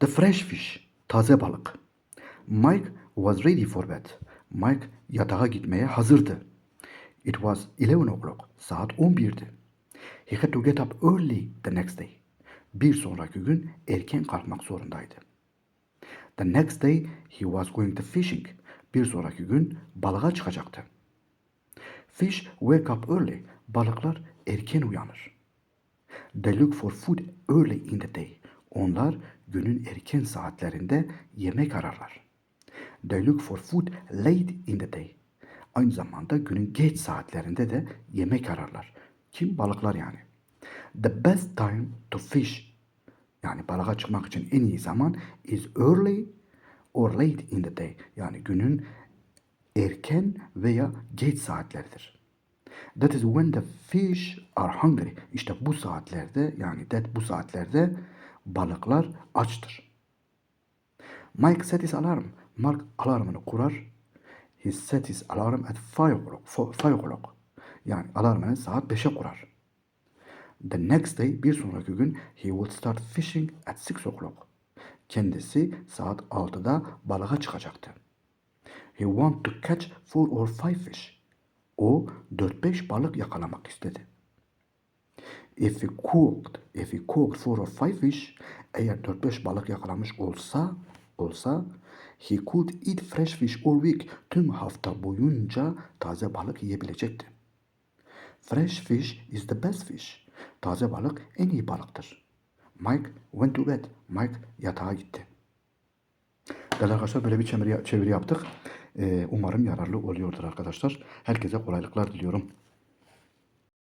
The fresh fish. Taze balık. Mike was ready for bed. Mike yatağa gitmeye hazırdı. It was 11 o'clock. Saat 11'di. He had to get up early the next day. Bir sonraki gün erken kalkmak zorundaydı. The next day he was going to fishing. Bir sonraki gün balığa çıkacaktı. Fish wake up early. Balıklar erken uyanır. They look for food early in the day. Onlar günün erken saatlerinde yemek ararlar. They look for food late in the day. Aynı zamanda günün geç saatlerinde de yemek ararlar. Kim? Balıklar yani. The best time to fish yani balığa çıkmak için en iyi zaman is early or late in the day. Yani günün erken veya geç saatleridir. That is when the fish are hungry. İşte bu saatlerde yani that bu saatlerde balıklar açtır. Mike set his alarm. Mark alarmını kurar. He set his alarm at 5 o'clock. Yani alarmını saat 5'e kurar. The next day bir sonraki gün he will start fishing at 6 o'clock. Kendisi saat 6'da balığa çıkacaktı. He want to catch four or five fish. O 4-5 balık yakalamak istedi. If he cooked, if he cooked four or five fish, eğer 4-5 balık yakalamış olsa, olsa, he could eat fresh fish all week. Tüm hafta boyunca taze balık yiyebilecekti. Fresh fish is the best fish. Taze balık en iyi balıktır. Mike went to bed. Mike yatağa gitti. Değerli arkadaşlar böyle bir çeviri, yaptık. Ee, umarım yararlı oluyordur arkadaşlar. Herkese kolaylıklar diliyorum.